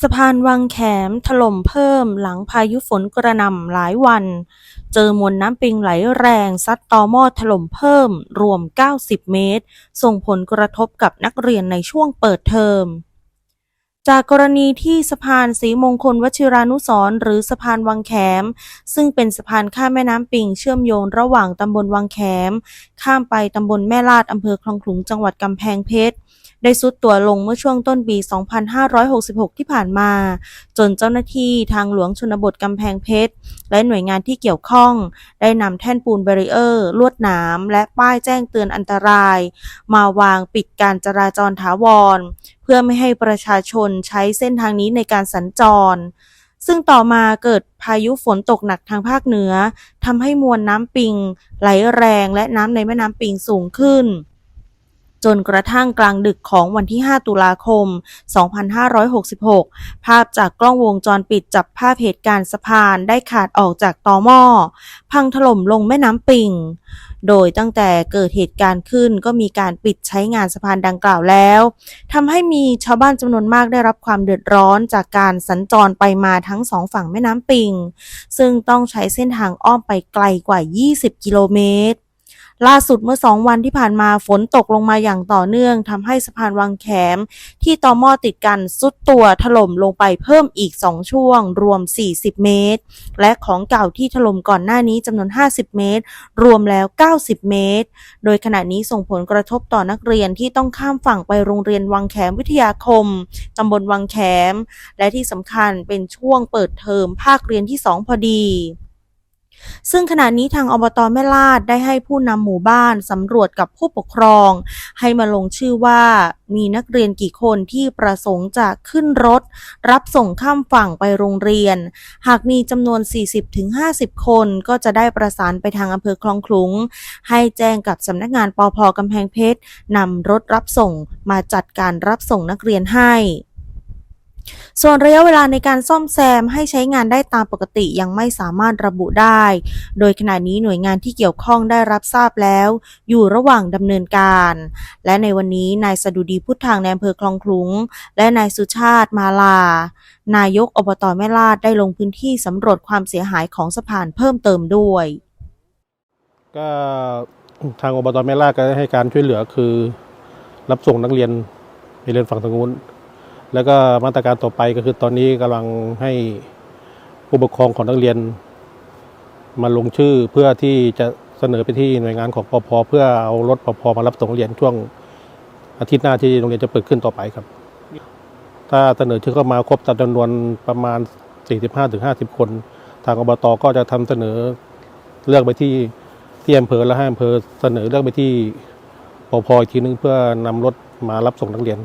สะพานวังแขมถล่มเพิ่มหลังพายุฝนกระหน่ำหลายวัน เจอมวลน้ำปิงไหลแรงซัดตอหม้อถล่มเพิ่ม รวม 90 เมตร ส่งผลกระทบกับนักเรียนในช่วงเปิดเทอม จากกรณีที่สะพานสีมงคลวชิรานุสร์หรือสะพานวังแขม ซึ่งเป็นสะพานข้ามแม่น้ำปิงเชื่อมโยงระหว่างตำบลวังแขม ข้ามไปตำบลแม่ลาดอำเภอคลองขลุงจังหวัดกำแพงเพชรได้สุดตัวลงเมื่อช่วงต้นปี 2566 ที่ผ่านมา จนเจ้าหน้าที่ทางหลวงชนบทกำแพงเพชร และหน่วยงานที่เกี่ยวข้อง ได้นำแท่นปูนแบรีเออร์ ลวดหนาม และป้ายแจ้งเตือนอันตราย มาวางปิดการจราจรถาวร เพื่อไม่ให้ประชาชนใช้เส้นทางนี้ในการสัญจรซึ่งต่อมาเกิดพายุฝนตกหนักทางภาคเหนือทำให้มวลน้ำปิง ไหลแรงและน้ำในแม่น้ำปิงสูงขึ้น จนกระทั่งกลางดึกของวันที่ 5 ตุลาคม 2566 ภาพจากกล้องวงจรปิดจับภาพเหตุการณ์สะพานได้ขาดออกจากตอหม้อ พังถล่มลงแม่น้ำปิง โดยตั้งแต่เกิดเหตุการณ์ขึ้นก็มีการปิดใช้งานสะพานดังกล่าวแล้วทำให้มีชาวบ้านจำนวนมากได้รับความเดือดร้อนจากการสัญจรไปมาทั้งสองฝั่งแม่น้ำปิง ซึ่งต้องใช้เส้นทางอ้อมไปไกลกว่า 20 กิโลเมตร ล่าสุดเมื่อสองวันที่ผ่านมาฝนตกลงมาอย่างต่อเนื่องทำให้สะพานวังแขม ที่ต่อหม้อติดกันสุดตัวถล่มลงไปเพิ่มอีก 2 ช่วง รวม 40 เมตร และของเก่าที่ถล่มก่อนหน้านี้จำนวน 50 เมตร รวมแล้ว 90 เมตร โดยขณะนี้ส่งผลกระทบต่อนักเรียนที่ต้องข้ามฝั่งไปโรงเรียนวังแขมวิทยาคมตำบลวังแขม และที่สำคัญเป็นช่วงเปิดเทอมภาคเรียนที่ 2 พอดี ซึ่งขณะนี้ทางอบตแม่ลาดได้ให้ผู้นำหมู่บ้านสำรวจกับผู้ปกครอง ให้มาลงชื่อว่ามีนักเรียนกี่คนที่ประสงค์จะขึ้นรถ รับส่งข้ามฝั่งไปโรงเรียน หากมีจำนวน 40-50 คนก็จะได้ประสานไปทางอำเภอคลองขลุง ให้แจ้งกับสำนักงานปอพกำแพงเพชรนำรถรับส่งมาจัดการรับส่งนักเรียนให้ ส่วนระยะเวลาในการซ่อมแซมให้ใช้งานได้ตามปกติยังไม่สามารถระบุได้ โดยขณะนี้หน่วยงานที่เกี่ยวข้องได้รับทราบแล้ว อยู่ระหว่างดำเนินการ และในวันนี้นายสดุดีพุทธทางในอำเภอคลองขลุงและนายสุชาติมาลา นายกอบตแม่ลาดได้ลงพื้นที่สำรวจความเสียหายของสะพานเพิ่มเติมด้วย ก็ทางอบตแม่ลาดก็ได้ให้การช่วยเหลือคือ รับส่งนักเรียนไปเรียนฝั่งทางนู้น แล้วก็มาตรการต่อไปก็คือตอนนี้กำลังให้ผู้ปกครองของนักเรียน มาลงชื่อเพื่อที่จะเสนอไปที่หน่วยงานของปพเพื่อเอารถปพมารับส่งนักเรียนช่วงอาทิตย์หน้าที่โรงเรียนจะเปิดขึ้นต่อไปครับ ถ้าเสนอชื่อเข้ามาครบตามจำนวนประมาณ 45-50 คน ทางอบตก็จะทำเสนอเลือกไปที่ที่อำเภอและให้อำเภอเสนอเรื่องไปที่ปพอีกทีนึงเพื่อนำรถมารับส่งนักเรียน